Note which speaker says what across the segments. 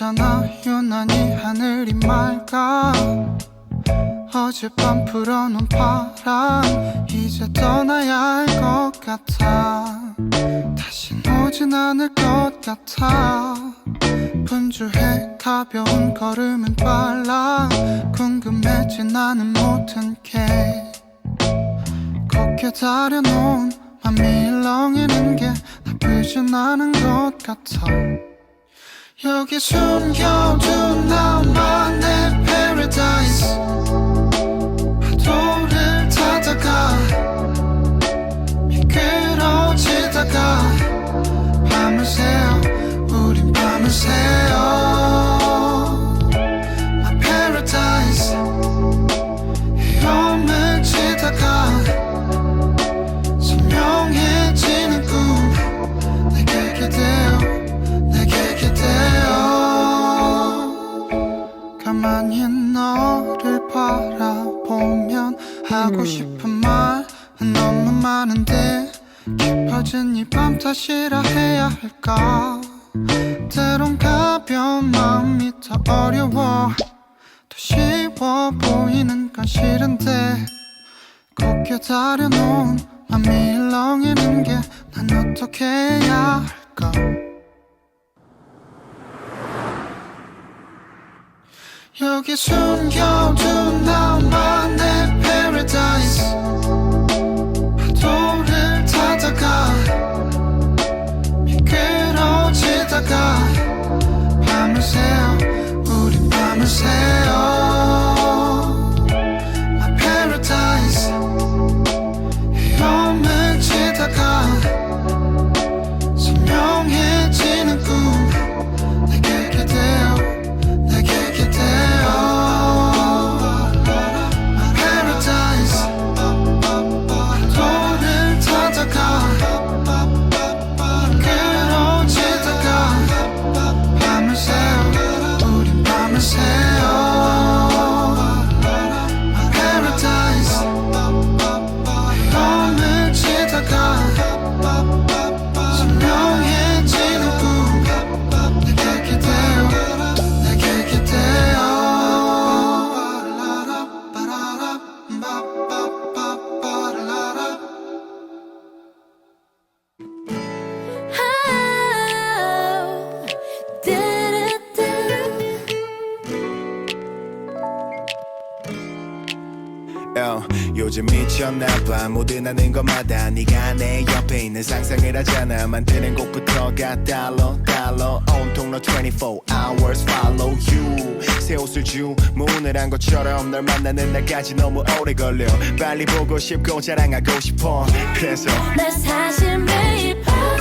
Speaker 1: 있잖아? 유난히 하늘이 맑아. 어젯밤 불어놓은 바람 이제 떠나야 할 것 같아. 다신 오진 않을 것 같아. 분주해 가벼운 걸음은 빨라. 궁금해진 나는 모든 게. 곱게 다려놓은 맘이 일렁이는 게 나쁘진 않은 것 같아 여기 숨겨둔 어진 이밤 탓이라 해야 할까? 때론 가벼운 마음이 더 어려워. 더 쉬워 보이는 건 싫은데 곱게 다려놓은 맘이 일렁이는 게 난 어떻게 해야 할까? 여기 숨겨둔 나만 밤
Speaker 2: 요즘 미쳤나봐. 모든 하는 것마다 네가 내 옆에 있는 상상을 하잖아. 만드는 곡부터가 달러 달러. 온통 너 24 hours follow you. 새 옷을 주문을 한 것처럼 널 만나는 날까지 너무 오래 걸려. 빨리 보고 싶고 자랑하고 싶어. 그래서
Speaker 3: 나 사실 매일 밤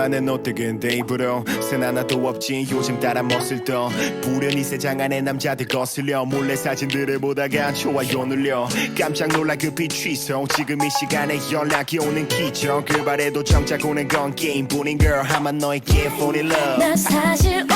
Speaker 2: 옷들 근데 입으로 센 하나도 없지 요즘 따라 멋을 떠. 부련히 세장 안에 남자들 거슬려. 몰래 사진들을 보다가 좋아요 눌려. 깜짝 놀라 급히 취소 지금 이 시간에 연락이 오는 기적. 그 발에도 정작 오는 건 게임뿐인 girl. 하만 너에게 fall in love.
Speaker 3: 나 사실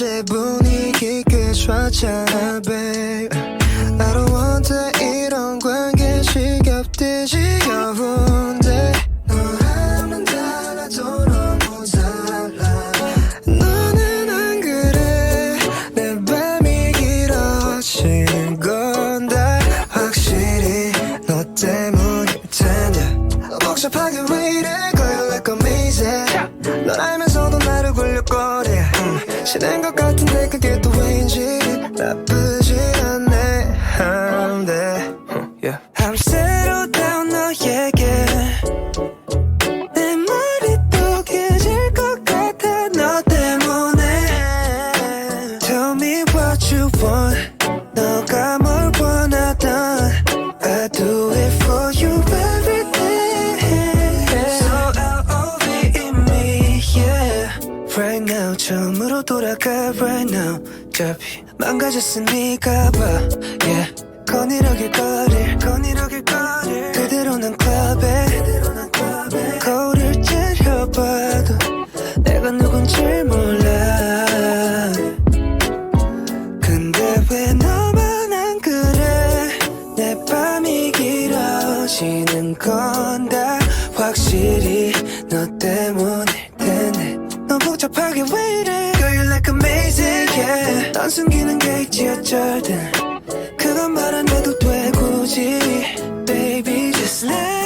Speaker 4: 어제 분위기 깨졌잖아 babe. 생각 어차피 망가졌으니까 봐. Yeah. 거니러길 거릴 거니러길 거릴 그대로 난 클럽에 그대로 난 클럽에. 거울을 째려봐도 내가 누군지 안 숨기는 게 있지 어쩌든. 그건 말안 해도 돼 굳이 Baby just let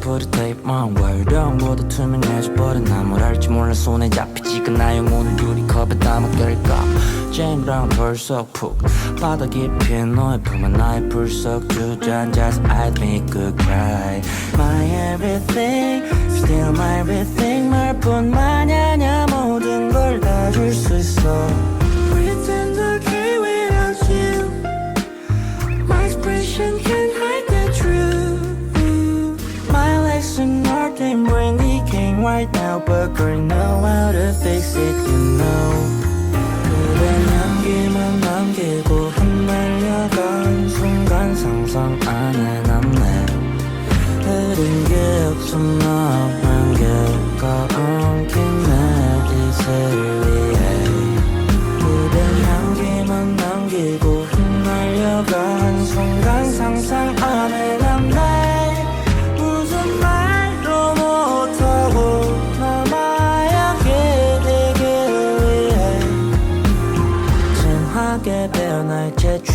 Speaker 5: 푸릿테이프 마음과 유령보다 투명해져버린 나뭘 알지 몰라 손에 잡히지가 나 영혼을 유리컵에 담아결까 쨍그랑 벌써 푹 바다 깊이 너의 품에 나의 불속 주저앉아서 I'd make you cry. My everything Still my everything. 말뿐만 아냐 모든 걸 다 줄 수 있어 work or not.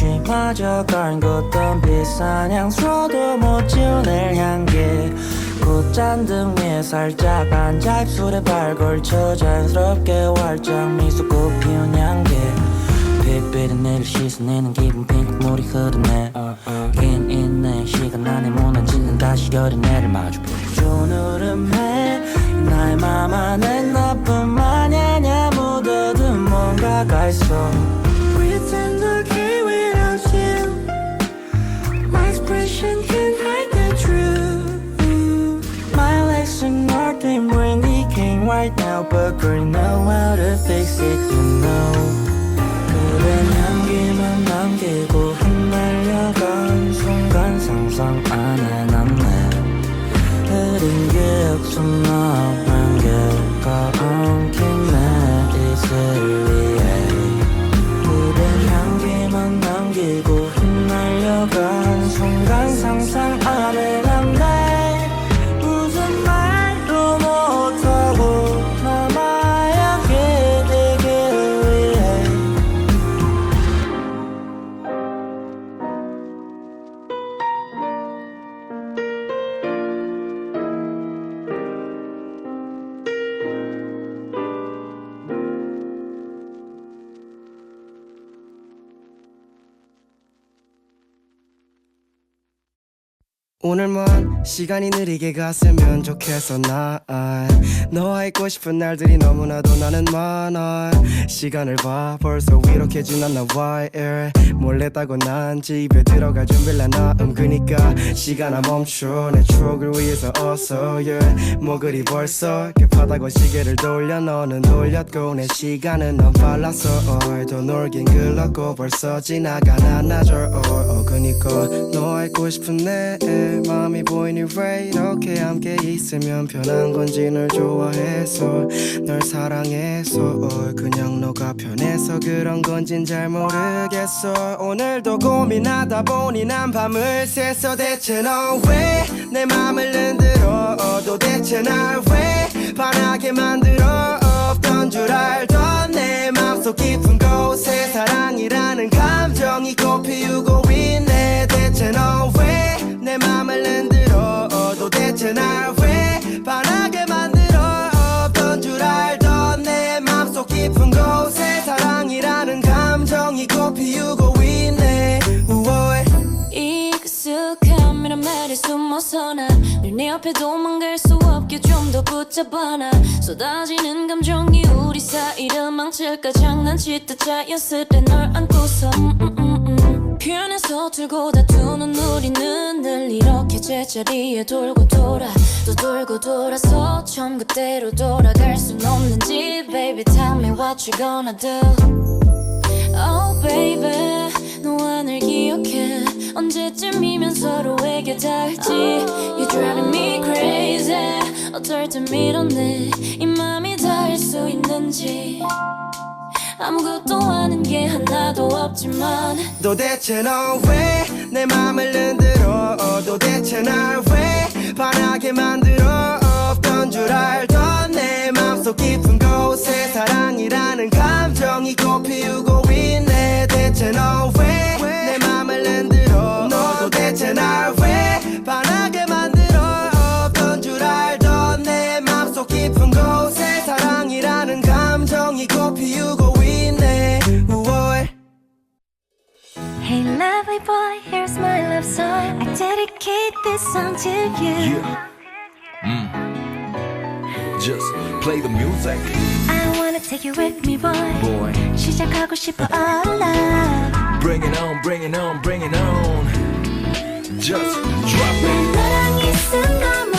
Speaker 5: 재취마저 가린 것도 비싼 향수로도 못 지워낼 향기. 꽃잔등 위에 살짝 앉아 입술에 발 걸쳐 자연스럽게 활짝 미소 꽃피운 향기. 빛빛은 내를 씻어내는 기분 핑크물이 흐르네. 긴 인내 시간 안에 무너지는 다시 여린 해를 마주 흐름에 나의 맘 안에 너뿐만이 아냐 묻어둔 뭔가가 있어 expression can't hide the truth My legs are nothing brain leaking right now But girl know how to fix it you know 그댄 향기만 남기고 흩날려간 순간 상상 안에 남네 흐린 기억 수많은
Speaker 6: 오늘만 시간이 느리게 갔으면 좋겠어 난 너와 있고 싶은 날들이 너무나도 나는 많아 시간을 봐 벌써 이렇게 지났나 why 몰래 따고 난 집에 들어갈 준비를 나 은근히까 시간아 멈춰 내 추억을 위해서 어서 yeah. 뭐 그리 벌써 급하다고 시계를 돌려 너는 돌렸고 내 시간은 넌 빨랐어. 더 놀긴 글렀고 벌써 지나가 나나져 oh. oh. 그니까 너와 있고 싶은 내 마음이 보이니 왜 이렇게 함께 있으면 편한 건지 널 좋아해서 널 사랑해서. 그냥 너가 편해서 그런 건진 잘 모르겠어. 오늘도 고민하다 보니 난 밤을 새서 대체 너 왜내 맘을 흔들어? 도대체 날 왜 반하게 만들어 없던 줄 알던 내 맘속 깊은 곳에 사랑이라는 감정이 꽃피우고 있네. 대체 너왜내 맘을 흔들어 도 대체 날 왜 반하게 만들어 없던 줄 알던 내 맘속 깊은 곳에 사랑이라는 감정이 꽃피우고 있네. 우월.
Speaker 7: 익숙함이란 말에 숨어서 난늘네 옆에 도망갈 수 없게 좀 더 붙어 붙잡아놔. 쏟아지는 감정이 우리 사이를 망칠까 장난치듯 자연스레 널 안고서 음, 음, 음, 음. 서툴고 다투는 우리는 늘 이렇게 제자리에 돌고 돌아. 또 돌고 돌아서 처음 그때로 돌아갈 순 없는지 Baby tell me what you gonna do. Oh baby 너와 늘 기억해 언제쯤이면 서로에게 닿을지? You're driving me crazy. 어떨 땐 밀어내 이 맘이 닿을 수 있는지. 아무것도 아는 게 하나도 없지만.
Speaker 6: 도대체 너 왜 내 맘을 흔들어? 도대체 날왜 반하게 만들어? 없던 줄 알던 내 맘속 깊은 곳에 사랑이라는 감정이 꽃피우고 있네. 대체 너왜 날 왜 반하게 만들어 없던 줄 알던 내 맘속 깊은 곳에 사랑이라는 감정이 꽃피우고 있네 우월
Speaker 7: Hey lovely boy here's my love song I dedicate this song to you
Speaker 8: Just play the music
Speaker 7: I wanna take you with me boy
Speaker 8: boy
Speaker 7: 시작하고 싶어 all love
Speaker 8: Bring it on bring it on bring it on Just drop it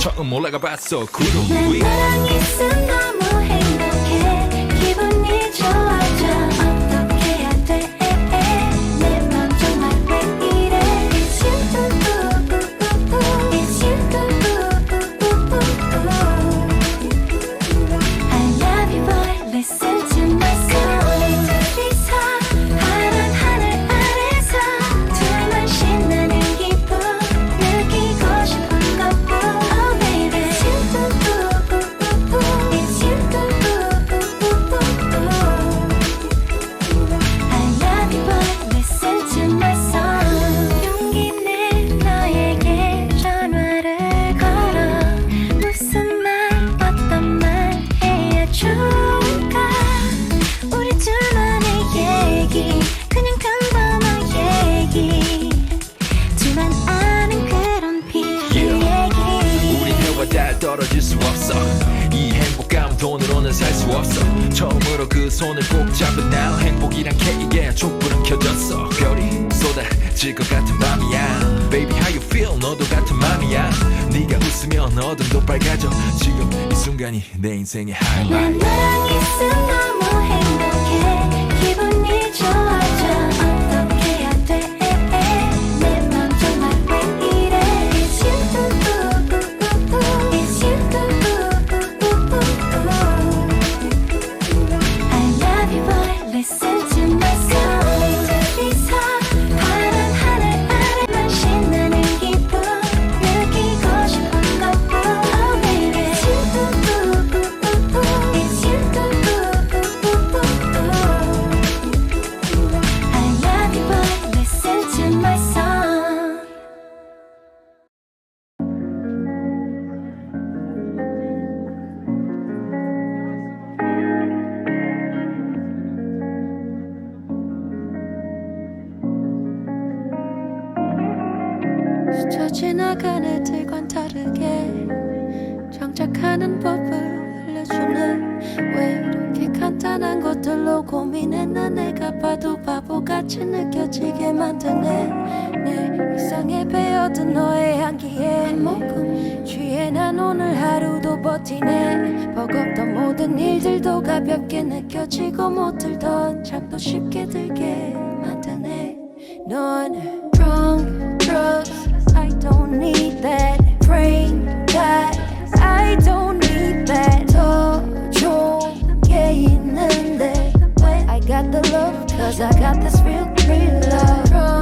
Speaker 9: 처음 올라가 봤어 구름 난위 없어. 처음으로 그 손을 꼭 잡은 날 행복이란 케이크에 촛불은 켜졌어. 별이 쏟아질 것 같은 밤이야. Baby how you feel? 너도 같은 맘이야. 네가 웃으면 어둠도 빨가져. 지금 이 순간이 내 인생의 하이라이트
Speaker 7: 난 너랑 있음 너무 행복 맡은
Speaker 3: 너의 향기에 모금 취해 난 오늘 하루도 버티네 버겁던 모든 일들도 가볍게 느껴지고 못 들던 잠도 쉽게 들게 만드네 넌 drunk drugs I don't need that praying God I don't need that 더 좋은 게 있는데 I got the love cause I got this real real love